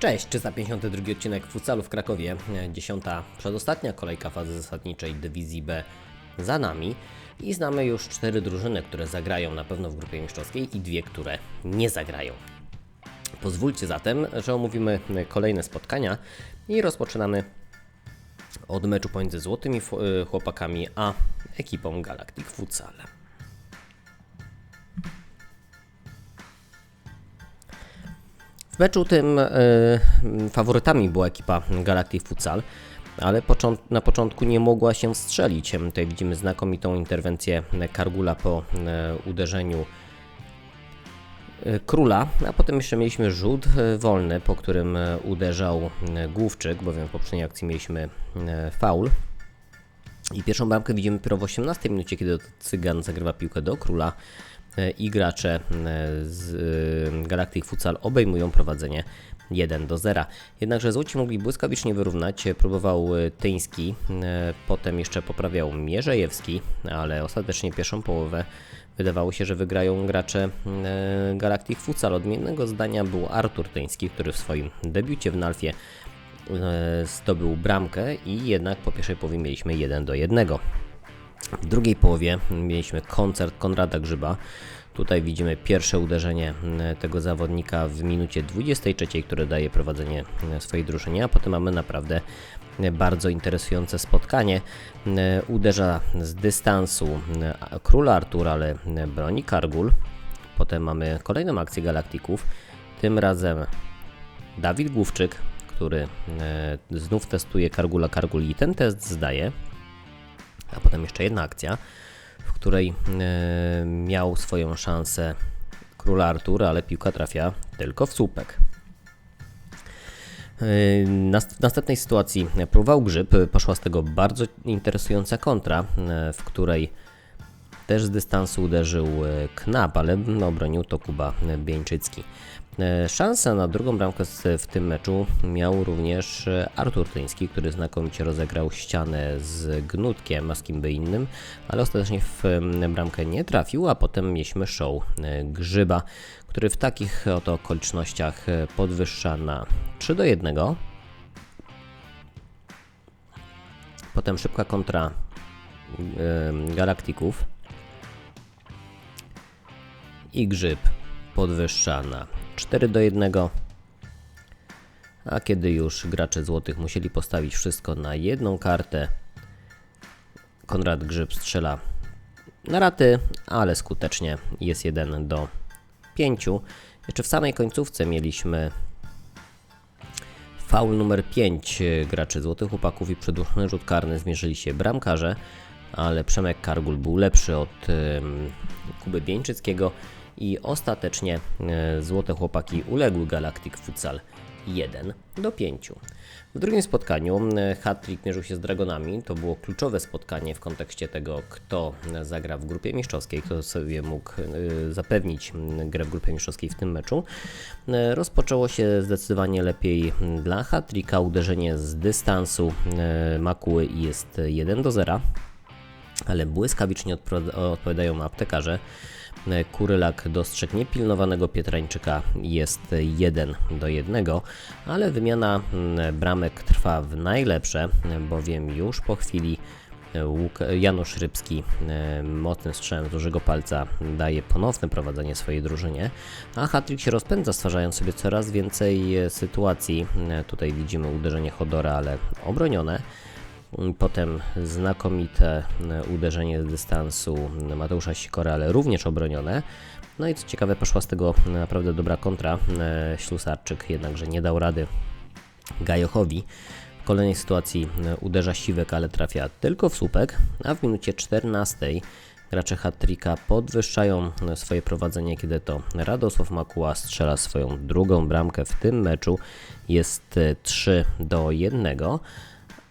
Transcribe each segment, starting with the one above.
Cześć, 352 odcinek futsalu w Krakowie. Dziesiąta przedostatnia kolejka fazy zasadniczej dywizji B za nami. I znamy już cztery drużyny, które zagrają na pewno w grupie mistrzowskiej i dwie, które nie zagrają. Pozwólcie zatem, że omówimy kolejne spotkania i rozpoczynamy od meczu pomiędzy Złotymi F- Chłopakami a ekipą Galactic Futsal. W meczu tym e, faworytami była ekipa Galactic Futsal, ale na początku nie mogła się strzelić. Tutaj widzimy znakomitą interwencję Kargula po e, uderzeniu e, króla, a potem jeszcze mieliśmy rzut wolny, po którym uderzał Główczyk, bowiem w poprzedniej akcji mieliśmy faul. I pierwszą bramkę widzimy dopiero w 18 minucie, kiedy Cygan zagrywa piłkę do króla i gracze e, z e, Galactic Futsal obejmują prowadzenie 1 do 0. Jednakże Złoci mogli błyskawicznie wyrównać. Próbował e, Tyński, e, potem jeszcze poprawiał Mierzejewski, ale ostatecznie pierwszą połowę wydawało się, że wygrają gracze e, Galactic Futsal. Odmiennego zdania był Artur Tyński, który w swoim debiucie w Nalfie e, zdobył bramkę i jednak po pierwszej połowie mieliśmy 1 do 1. W drugiej połowie mieliśmy koncert Konrada Grzyba. Tutaj widzimy pierwsze uderzenie m, tego zawodnika w minucie 23, które daje prowadzenie m, swojej drużynie, a potem mamy naprawdę m, bardzo interesujące spotkanie. Uderza z dystansu m, król Artur, ale broni Kargul. Potem mamy kolejną akcję Galaktików. Tym razem Dawid Główczyk, który znów testuje Kargula Kargul i ten test zdaje. A potem jeszcze jedna akcja, w której e, miał swoją szansę król Artur, ale piłka trafia tylko w słupek. E, W następnej sytuacji próbował grzyb, poszła z tego bardzo interesująca kontra, e, w której też z dystansu uderzył Knap, ale obronił to Kuba Bieńczycki. E, Szansę na drugą bramkę w tym meczu miał również Artur Tyński, który znakomicie rozegrał ścianę z Gnutkiem, a z kim by innym, ale ostatecznie w em, bramkę nie trafił, a potem mieliśmy show e, Grzyba, który w takich oto okolicznościach e, podwyższa na 3 do 1. Potem szybka kontra Galaktików i Grzyb podwyższa na 4 do 1. A kiedy już gracze złotych musieli postawić wszystko na jedną kartę, Konrad Grzyb strzela na raty, ale skutecznie jest 1 do 5. Jeszcze w samej końcówce mieliśmy faul numer 5 graczy Złotych Chłopaków i przedłużony rzut karny zmierzyli się bramkarze, ale Przemek Kargul był lepszy od Kuby Bieńczyckiego i ostatecznie e, Złote Chłopaki uległy Galactic Futsal 1 do 5. W drugim spotkaniu e, hat-trick mierzył się z Dragonami. To było kluczowe spotkanie w kontekście tego, kto e, zagra w grupie mistrzowskiej, kto sobie mógł zapewnić grę w grupie mistrzowskiej w tym meczu. Rozpoczęło się zdecydowanie lepiej dla hat-tricka. Uderzenie z dystansu Makuły jest 1 do 0 ale błyskawicznie odpowiadają aptekarze. Kurylak dostrzegł niepilnowanego Pietrańczyka jest 1 do 1, ale wymiana mm, bramek trwa w najlepsze, bowiem już po chwili e, Janusz Rybski e, mocnym strzałem z dużego palca daje ponowne prowadzenie swojej drużynie, a Hattrick się rozpędza, stwarzając sobie coraz więcej e, sytuacji. Tutaj widzimy uderzenie Chodora, ale obronione. Potem znakomite e, uderzenie z dystansu Mateusza Sikora, ale również obronione. No i co ciekawe, poszła z tego naprawdę dobra kontra. E, Ślusarczyk jednakże nie dał rady Gajochowi. W kolejnej sytuacji e, uderza Siwek, ale trafia tylko w słupek, a w minucie 14 gracze hat-tricka podwyższają swoje prowadzenie, kiedy to Radosław Makuła strzela swoją drugą bramkę w tym meczu. Jest e, 3 do 1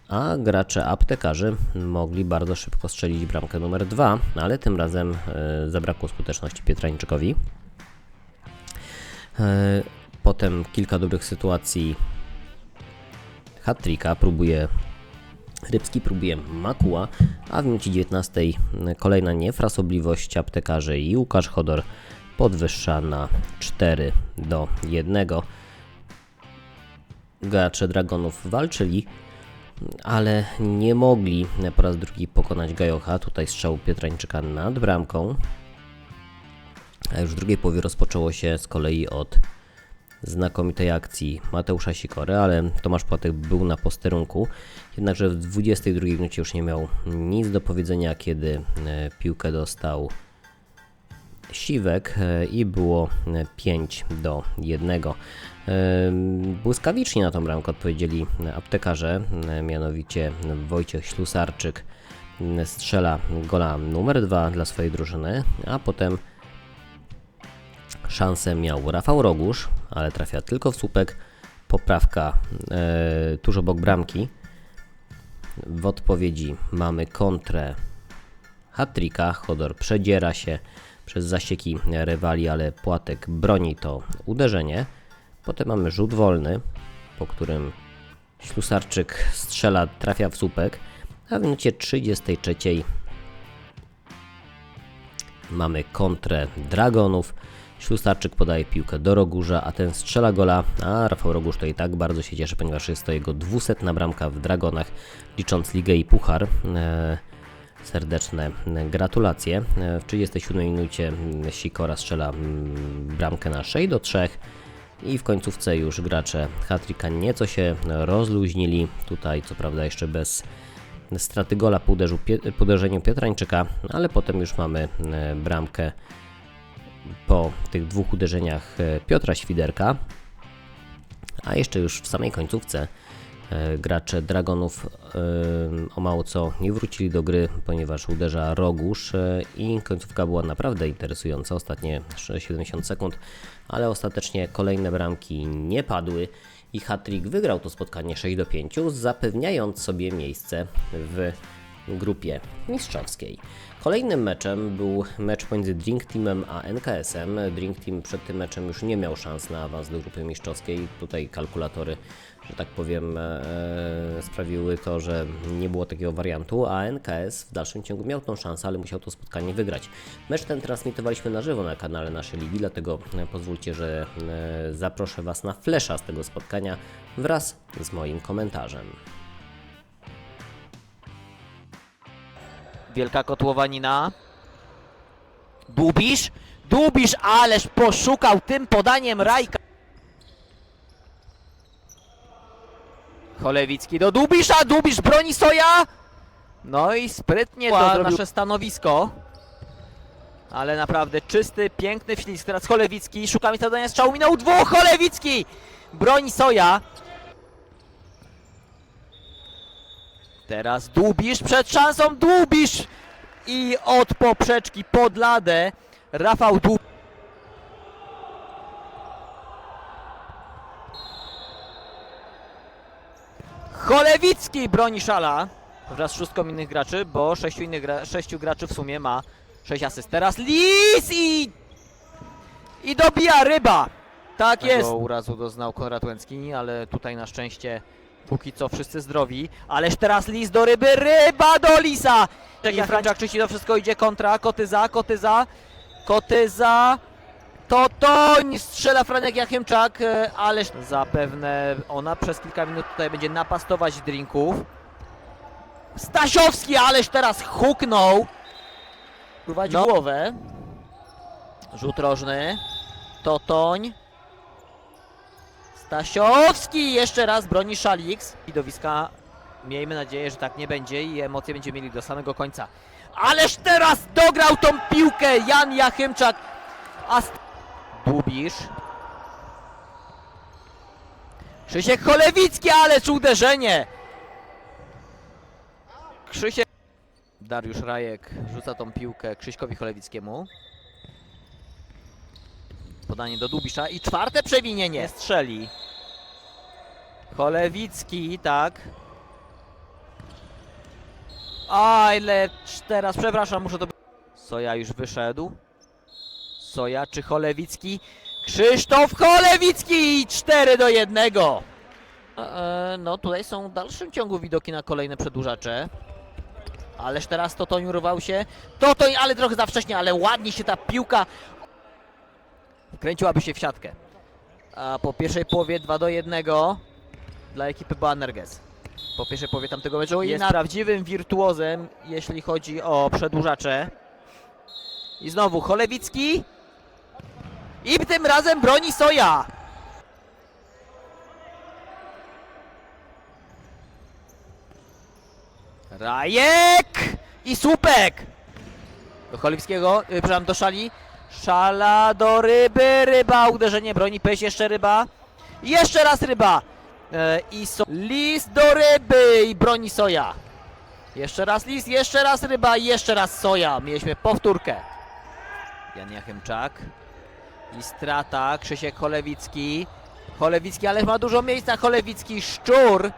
a gracze aptekarzy mogli bardzo szybko strzelić bramkę numer 2, ale tym razem e, zabrakło skuteczności Pietrańczykowi. E, potem kilka dobrych sytuacji hat-tricka próbuje Rybski próbuje Makuła, a w minucie 19 kolejna niefrasobliwość aptekarzy i Łukasz Chodor podwyższa na 4 do 1. gracze Dragonów walczyli, ale nie mogli po raz drugi pokonać Gajocha. Tutaj strzał Pietrańczyka nad bramką. A już w drugiej połowie rozpoczęło się z kolei od znakomitej akcji Mateusza Sikory, ale Tomasz Płatek był na posterunku. Jednakże w 22 minucie już nie miał nic do powiedzenia, kiedy e, piłkę dostał Siwek e, i było e, 5 do 1. E, Błyskawicznie na tą bramkę odpowiedzieli aptekarze, e, mianowicie Wojciech Ślusarczyk strzela gola numer 2 dla swojej drużyny, a potem szansę miał Rafał Rogusz, ale trafia tylko w słupek. Poprawka e, tuż obok bramki. W odpowiedzi mamy kontrę Hatrika. Chodor przedziera się przez zasieki rywali, ale Płatek broni to uderzenie. Potem mamy rzut wolny, po którym Ślusarczyk strzela, trafia w słupek, a w minucie 33 mamy kontrę Dragonów. Ślusarczyk podaje piłkę do Rogurza, a ten strzela gola, a Rafał Rogusz to i tak bardzo się cieszy, ponieważ jest to jego 200 bramka w Dragonach, licząc ligę i puchar. E, serdeczne gratulacje. E, W 37 minucie mm, Sikora strzela mm, bramkę na 6 do 3 i w końcówce już gracze Hatrika nieco się rozluźnili. Tutaj co prawda jeszcze bez straty gola po, uderzu, po uderzeniu Pietrańczyka, ale potem już mamy e, bramkę po tych dwóch uderzeniach e, Piotra Świderka. A jeszcze już w samej końcówce gracze Dragonów e, o mało co nie wrócili do gry, ponieważ uderza Rogusz e, i końcówka była naprawdę interesująca, ostatnie 70 sekund, ale ostatecznie kolejne bramki nie padły i Hattrick wygrał to spotkanie 6 do 5, zapewniając sobie miejsce w grupie mistrzowskiej. Kolejnym meczem był mecz pomiędzy Drink Teamem a NKS-em. Drink Team przed tym meczem już nie miał szans na awans do grupy mistrzowskiej. Tutaj kalkulatory, że tak powiem, e, sprawiły to, że nie było takiego wariantu, a NKS w dalszym ciągu miał tą szansę, ale musiał to spotkanie wygrać. Mecz ten transmitowaliśmy na żywo na kanale naszej ligi, dlatego e, pozwólcie, że e, zaproszę Was na flesza z tego spotkania wraz z moim komentarzem. Wielka kotłowanina. Dubisz? Dubisz, ależ poszukał tym podaniem Rajka. Cholewicki do Dubisza, Dubisz broni Soja. No i sprytnie to zrobił. nasze stanowisko. Ale naprawdę czysty, piękny ślizg. Teraz Cholewicki, szuka miejsca dodania strzału, minął dwóch, Cholewicki! Broni Soja. Teraz Dubisz przed szansą, Dubisz! I od poprzeczki pod ladę Rafał Dub. Cholewicki broni szala wraz z szóstką innych graczy, bo sześciu, innych gra sześciu graczy w sumie ma sześć asyst. Teraz Lis i... i dobija ryba! Tak jest! Tego urazu doznał Konrad Łęcki, ale tutaj na szczęście Póki co wszyscy zdrowi, ależ teraz lis do ryby, ryba do lisa! I Franciak czyści to wszystko, idzie kontra, Kotyza, Kotyza, Kotyza, Totoń, strzela Franek Jachimczak, e, ależ zapewne ona przez kilka minut tutaj będzie napastować drinków. Stasiowski, ależ teraz huknął, prowadzi No. głowę, rzut rożny, Totoń, Stasiowski jeszcze raz broni Szalix. Widowiska, miejmy nadzieję, że tak nie będzie i emocje będziemy mieli do samego końca. Ależ teraz dograł tą piłkę Jan Jachymczak. A Dubisz. Krzysiek Cholewicki, ależ uderzenie. Krzysiek. Dariusz Rajek rzuca tą piłkę Krzyśkowi Cholewickiemu. Podanie do Dubisza i czwarte przewinienie. Nie strzeli. Cholewicki, tak. A ile teraz, przepraszam, muszę to... Soja już wyszedł. Soja czy Cholewicki? Krzysztof Cholewicki! 4 do 1. E, no tutaj są w dalszym ciągu widoki na kolejne przedłużacze. Ależ teraz Totoń urwał się. Totoń, ale trochę za wcześnie, ale ładnie się ta piłka Kręciłaby się w siatkę. A po pierwszej połowie 2 do 1. dla ekipy Boanerges. Po pierwszej połowie tamtego meczu jest na- prawdziwym wirtuozem, jeśli chodzi o przedłużacze. I znowu Cholewicki. I tym razem broni Soja. Rajek i słupek. Do Cholewickiego, yy, przepraszam, do szali. Szala do ryby, ryba, uderzenie broni, pejś, jeszcze ryba. Jeszcze raz ryba. E, I so list do ryby i broni soja. Jeszcze raz list, jeszcze raz ryba jeszcze raz soja. Mieliśmy powtórkę. Jan Jachymczak. I strata, Krzysiek Cholewicki. Cholewicki, ale ma dużo miejsca. Cholewicki, szczur.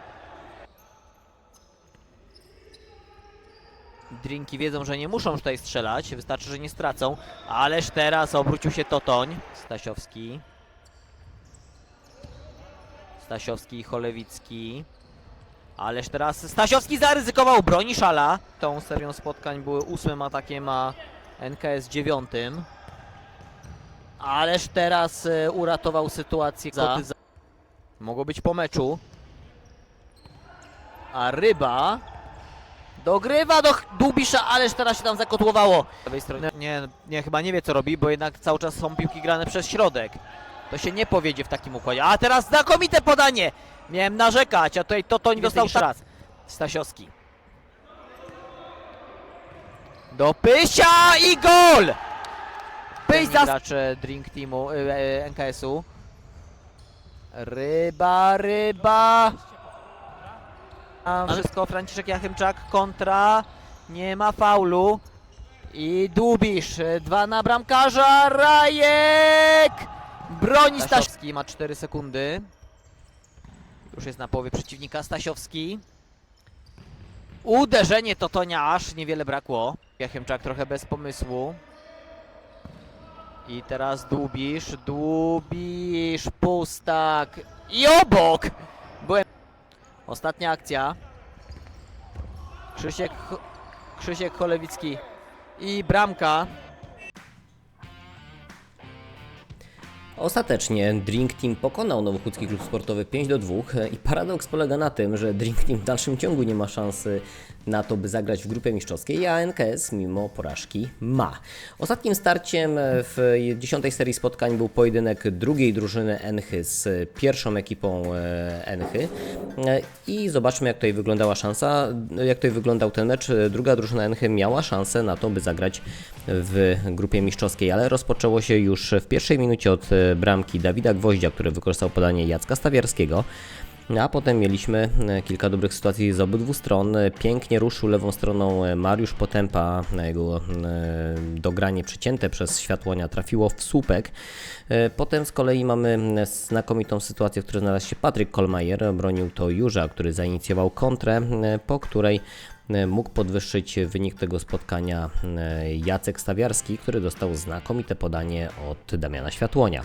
Drinki wiedzą, że nie muszą tutaj strzelać. Wystarczy, że nie stracą. Ależ teraz obrócił się Totoń. Stasiowski. Stasiowski i Cholewicki. Ależ teraz Stasiowski zaryzykował, broni szala. Tą serią spotkań były ósmym atakiem, a NKS dziewiątym. Ależ teraz e, uratował sytuację. Za... Mogło być po meczu. A Ryba dogrywa do Ch- Dubisza, ależ teraz się tam zakotłowało. Z lewej strony nie, nie, chyba nie wie co robi, bo jednak cały czas są piłki grane przez środek. To się nie powiedzie w takim układzie. A teraz znakomite podanie! Miałem narzekać, a tutaj Totoń dostał jeszcze raz. Stasiowski. Do Pysia i gol! Pyś za Drink Teamu, y, y, NKS-u. Ryba, ryba. A wszystko Franciszek Jachymczak kontra. Nie ma faulu. I Dubisz. y, Dwa na bramkarza. Rajek! Broni Stasiowski. Ma 4 sekundy. Już jest na połowie przeciwnika. Stasiowski. Uderzenie Totonia aż niewiele brakło. Jachymczak trochę bez pomysłu. I teraz Dubisz, Dubisz, Pustak i obok! Byłem... Ostatnia akcja. Krzysiek, Krzysiek Cholewicki i bramka. Ostatecznie Drink Team pokonał Nowochódzki Klub Sportowy 5 do 2 i paradoks polega na tym, że Drink Team w dalszym ciągu nie ma szansy na to, by zagrać w grupie mistrzowskiej, a NKS mimo porażki ma. Ostatnim starciem w dziesiątej serii spotkań był pojedynek drugiej drużyny Enchy z pierwszą ekipą e, Enchy E, i zobaczmy jak tutaj wyglądała szansa, jak tutaj wyglądał ten mecz. Druga drużyna Enchy miała szansę na to, by zagrać w grupie mistrzowskiej, ale rozpoczęło się już w pierwszej minucie od e, bramki Dawida Gwoździa, który wykorzystał podanie Jacka Stawiarskiego. A potem mieliśmy e, kilka dobrych sytuacji z obydwu stron. E, Pięknie ruszył lewą stroną e, Mariusz Potępa. Jego dogranie przecięte przez światłonia trafiło w słupek. Potem z kolei mamy znakomitą sytuację, w której znalazł się Patryk Kolmajer. Bronił to Jurza, który zainicjował kontrę, po której mógł podwyższyć wynik tego spotkania Jacek Stawiarski, który dostał znakomite podanie od Damiana Światłonia.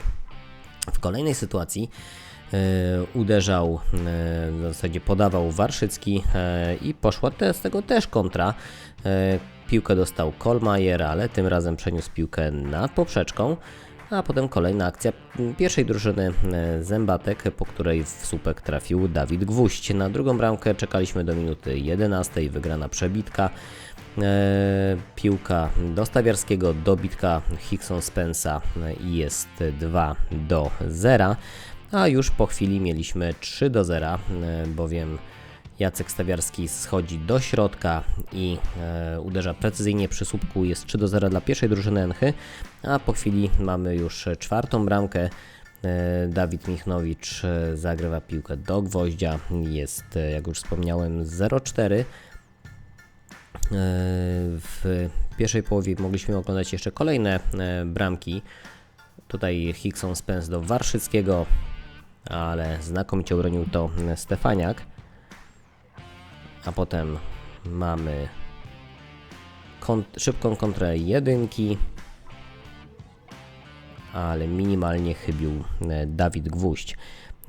W kolejnej sytuacji uderzał, e, w zasadzie podawał Warszycki e, i poszła z tego też kontra. E, piłkę dostał Kolmajer, ale tym razem przeniósł piłkę nad poprzeczką. A potem kolejna akcja pierwszej drużyny e, Zębatek, po której w słupek trafił Dawid Gwóźdź. Na drugą bramkę czekaliśmy do minuty 11, wygrana przebitka. E, piłka do Stawiarskiego, dobitka Hickson Spensa e, i jest 2 do 0. A już po chwili mieliśmy 3 do 0, e, bowiem Jacek Stawiarski schodzi do środka i e, uderza precyzyjnie przy słupku. Jest 3 do 0 dla pierwszej drużyny Enchy, a po chwili mamy już czwartą bramkę. E, Dawid Michnowicz e, zagrywa piłkę do gwoździa. Jest, e, jak już wspomniałem, 0-4. E, W pierwszej połowie mogliśmy oglądać jeszcze kolejne bramki. Tutaj Hickson Spence do Warszyckiego, ale znakomicie obronił to Stefaniak. A potem mamy kont- szybką kontrę jedynki, ale minimalnie chybił e, Dawid Gwóźdź.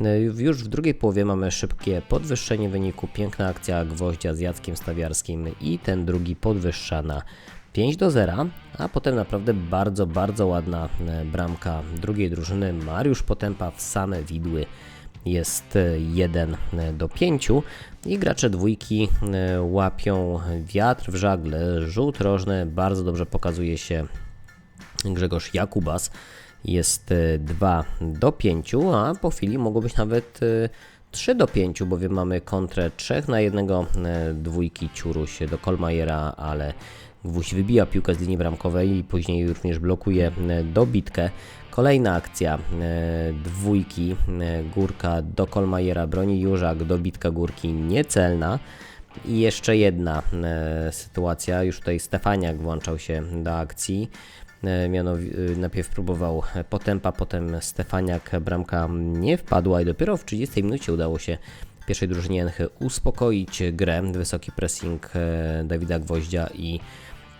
E, Już w drugiej połowie mamy szybkie podwyższenie wyniku, piękna akcja Gwoździa z Jackiem Stawiarskim i ten drugi podwyższa na 5 do 0, a potem naprawdę bardzo, bardzo ładna e, bramka drugiej drużyny. Mariusz Potępa w same widły jest 1 do 5 i gracze dwójki e, łapią wiatr w żagle, rzut rożny, bardzo dobrze pokazuje się Grzegorz Jakubas jest e, 2 do 5, a po chwili mogło być nawet e, 3 do 5, bowiem mamy kontrę 3 na jednego e, dwójki Ciuruś do Kolmajera, ale Gwóźdź wybija piłkę z linii bramkowej i później również blokuje e, dobitkę. Kolejna akcja e, dwójki e, Górka do Kolmajera broni Jurzak, dobitka Górki niecelna. I jeszcze jedna sytuacja, już tutaj Stefaniak włączał się do akcji. Mianowicie najpierw próbował Potępa, potem Stefaniak, bramka nie wpadła i dopiero w 30 minucie udało się pierwszej drużynie Enchy uspokoić grę. Wysoki pressing e, Dawida Gwoździa i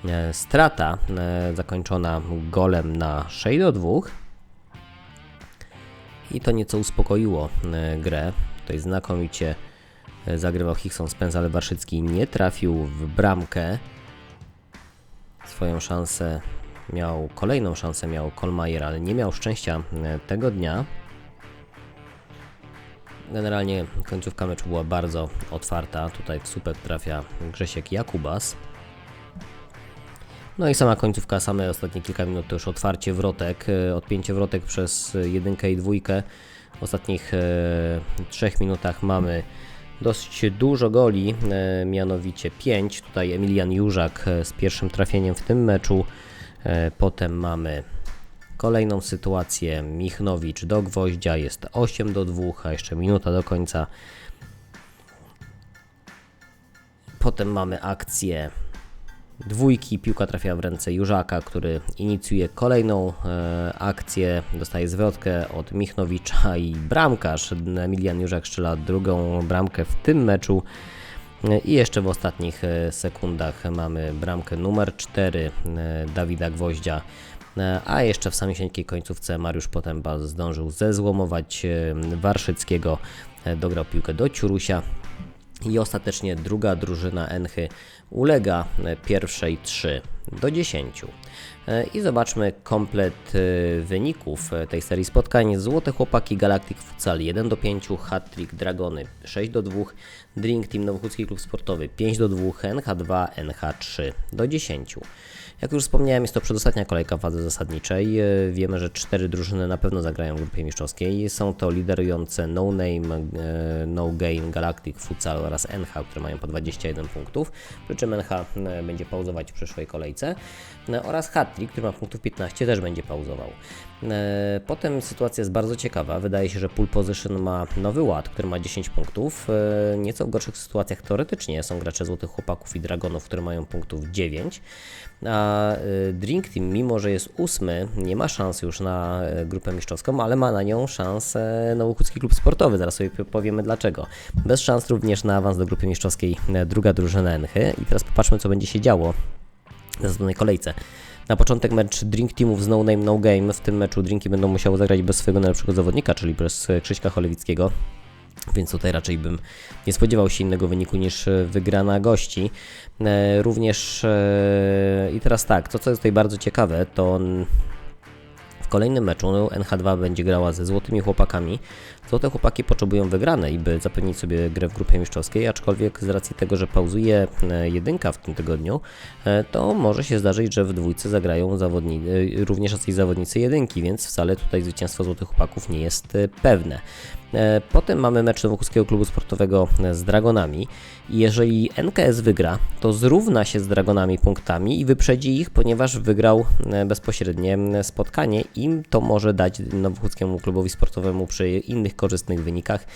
e, strata e, zakończona golem na 6 do 2. I to nieco uspokoiło grę. Tutaj znakomicie zagrywał Hickson Spence, ale Warszycki nie trafił w bramkę. Swoją szansę miał, kolejną szansę miał Kolmajer, ale nie miał szczęścia tego dnia. Generalnie końcówka meczu była bardzo otwarta. Tutaj w słupek trafia Grzesiek Jakubas. No i sama końcówka, same ostatnie kilka minut to już otwarcie wrotek, e, odpięcie wrotek przez jedynkę i dwójkę. W ostatnich e, trzech minutach mamy dość dużo goli, e, mianowicie 5. Tutaj Emilian Jurzak z pierwszym trafieniem w tym meczu. Potem mamy kolejną sytuację. Michnowicz do gwoździa jest 8 do 2, a jeszcze minuta do końca. Potem mamy akcję dwójki. Piłka trafia w ręce Jurzaka, który inicjuje kolejną e, akcję. Dostaje zwrotkę od Michnowicza i bramkarz Emilian Jurzak strzela drugą bramkę w tym meczu. I jeszcze w ostatnich e, sekundach mamy bramkę numer 4 e, Dawida Gwoździa. A jeszcze w samej końcówce Mariusz Potępa zdążył zezłomować e, Warszyckiego, e, dograł piłkę do Ciurusia. I ostatecznie druga drużyna Enchy ulega e, pierwszej 3 do 10. E, I zobaczmy komplet wyników tej serii spotkań. Złote Chłopaki Galactic Futsal 1 do 5, Hat-Trick Dragony 6 do 2, Drink Team Nowochódzki Klub Sportowy 5 do 2, NH2, NH3 do 10. Jak już wspomniałem, jest to przedostatnia kolejka fazy zasadniczej. E, Wiemy, że cztery drużyny na pewno zagrają w grupie mistrzowskiej. Są to liderujące No Name, e, No Gain, Galactic Futsal oraz NH, które mają po 21 punktów. Przy czym NH e, będzie pauzować w przyszłej kolejce. E, Oraz Hattrick, który ma punktów 15, też będzie pauzował. E, Potem sytuacja jest bardzo ciekawa. Wydaje się, że Pool Position ma nowy ład, który ma 10 punktów. E, Nieco w gorszych sytuacjach teoretycznie są gracze Złotych Chłopaków i Dragonów, które mają punktów 9. A Drink Team, mimo że jest ósmy, nie ma szans już na grupę mistrzowską, ale ma na nią szansę Nowochódzki Klub Sportowy. Zaraz sobie powiemy dlaczego. Bez szans również na awans do grupy mistrzowskiej druga drużyna Enchy. I teraz popatrzmy, co będzie się działo następnej kolejce. Na początek mecz Drink Teamów z No Name No Game. W tym meczu Drinki będą musiały zagrać bez swojego najlepszego zawodnika, czyli bez e, Krzyśka Cholewickiego. Więc tutaj raczej bym nie spodziewał się innego wyniku niż e, wygrana gości. E, Również i teraz tak, to co jest tutaj bardzo ciekawe, to w kolejnym meczu no, NH2 będzie grała ze Złotymi Chłopakami. Złote Chłopaki potrzebują wygranej, by zapewnić sobie grę w grupie mistrzowskiej, aczkolwiek z racji tego, że pauzuje e, jedynka w tym tygodniu, e, to może się zdarzyć, że w dwójce zagrają zawodni, e, również jacyś zawodnicy jedynki, więc wcale tutaj zwycięstwo Złotych Chłopaków nie jest pewne. E, Potem mamy mecz Nowochódzkiego Klubu Sportowego e, z Dragonami. Jeżeli NKS wygra, to zrówna się z Dragonami punktami i wyprzedzi ich, ponieważ wygrał e, bezpośrednie spotkanie. I to może dać Nowochódzkiemu Klubowi Sportowemu przy innych korzystnych wynikach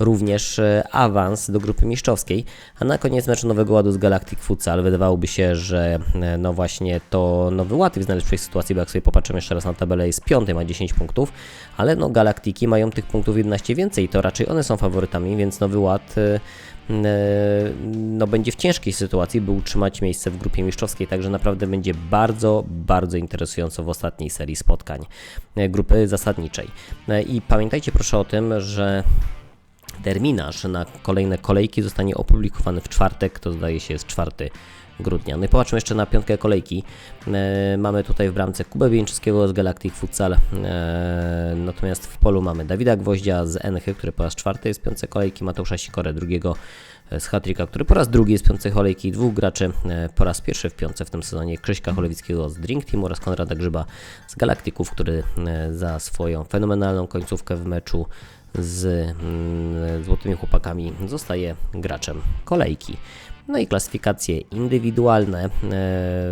również e, awans do grupy mistrzowskiej. A na koniec meczu Nowego Ładu z Galactic Futsal wydawałoby się, że e, no właśnie to Nowy Ład jest w najlepszej sytuacji, bo jak sobie popatrzymy jeszcze raz na tabelę, jest piąty, ma 10 punktów, ale no Galaktiki mają tych punktów 11 więcej, to raczej one są faworytami, więc Nowy Ład e, no, będzie w ciężkiej sytuacji, by utrzymać miejsce w grupie mistrzowskiej, także naprawdę będzie bardzo, bardzo interesująco w ostatniej serii spotkań grupy zasadniczej. I pamiętajcie proszę o tym, że Terminarz na kolejne kolejki zostanie opublikowany w czwartek, to zdaje się jest 4 grudnia. No i popatrzmy jeszcze na piątkę kolejki. E, mamy tutaj w bramce Kubę Bieńczyckiego z Galactic Futsal, e, natomiast w polu mamy Dawida Gwoździa z Enchy, który po raz czwarty jest piątce kolejki, Mateusza Sikorę drugiego e, z Hatrika, który po raz drugi jest piątce kolejki, dwóch graczy e, po raz pierwszy w piątce w tym sezonie, Krzyśka Cholewickiego z Drink Team oraz Konrada Grzyba z Galaktyków, który e, za swoją fenomenalną końcówkę w meczu z mm, Złotymi Chłopakami zostaje graczem kolejki. No i klasyfikacje indywidualne. E,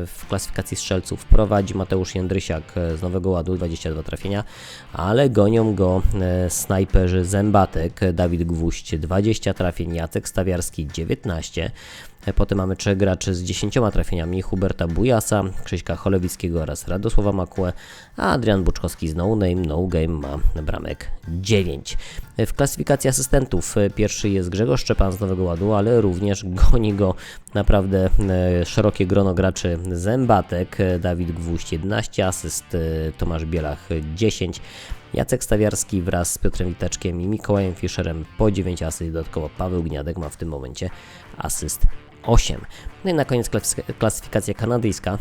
W klasyfikacji strzelców prowadzi Mateusz Jędrysiak z Nowego Ładu, 22 trafienia, ale gonią go e, snajperzy Zębatek, Dawid Gwóźdź 20 trafień, Jacek Stawiarski 19. E, Potem mamy trzech graczy z 10 trafieniami, Huberta Bujasa, Krzyśka Cholewickiego oraz Radosława Makułę, a Adrian Buczkowski z No Name No Game ma bramek 9. E, W klasyfikacji asystentów e, pierwszy jest Grzegorz Szczepan z Nowego Ładu, ale również goni go naprawdę szerokie grono graczy. Zębatek, Dawid Gwóźdź 11 asyst, Tomasz Bielach e, 10, Jacek Stawiarski wraz z Piotrem Witeczkiem i Mikołajem Fischerem po 9 asyst, dodatkowo Paweł Gniadek ma w tym momencie asyst 8. No i na koniec klasy- klasyfikacja kanadyjska.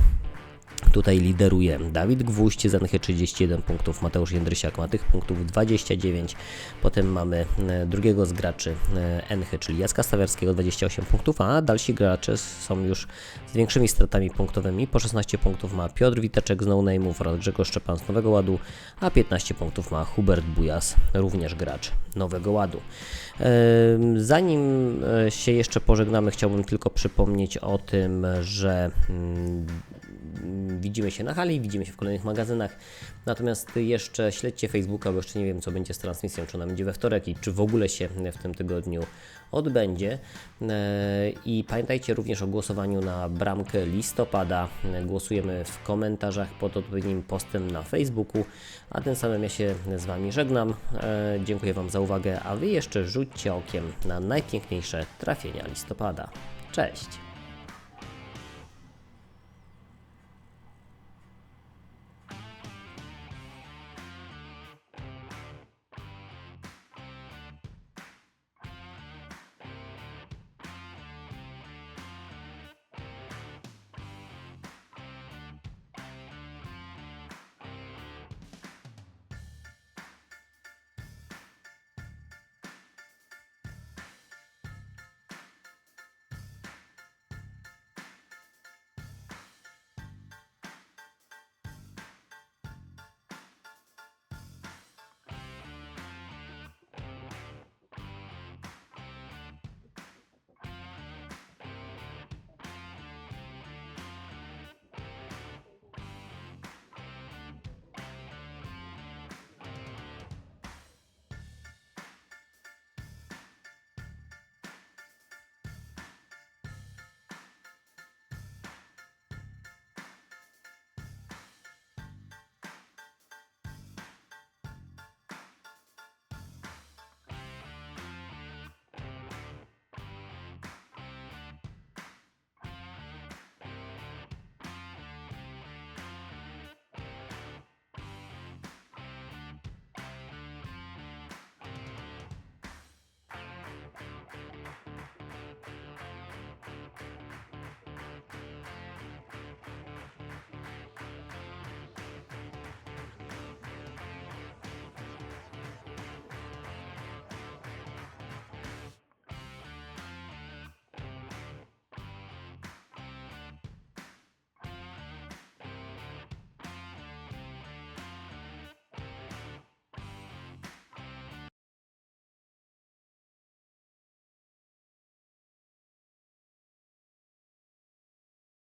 Tutaj lideruje Dawid Gwóźdź z Enchy 31 punktów, Mateusz Jędrysiak ma tych punktów 29. Potem mamy e, drugiego z graczy Enchy, czyli Jacka Stawiarskiego 28 punktów, a dalsi gracze są już z większymi stratami punktowymi. Po 16 punktów ma Piotr Witeczek z No Name'ów oraz Grzegorz Szczepan z Nowego Ładu, a 15 punktów ma Hubert Bujas, również gracz Nowego Ładu. Zanim e, się jeszcze pożegnamy, chciałbym tylko przypomnieć o tym, że mm, widzimy się na hali, widzimy się w kolejnych magazynach. Natomiast jeszcze śledźcie Facebooka, bo jeszcze nie wiem, co będzie z transmisją, czy ona będzie we wtorek i czy w ogóle się w tym tygodniu odbędzie. E, I pamiętajcie również o głosowaniu na bramkę listopada. Głosujemy w komentarzach pod odpowiednim postem na Facebooku. A tym samym ja się z Wami żegnam. E, Dziękuję Wam za uwagę, a Wy jeszcze rzućcie okiem na najpiękniejsze trafienia listopada. Cześć!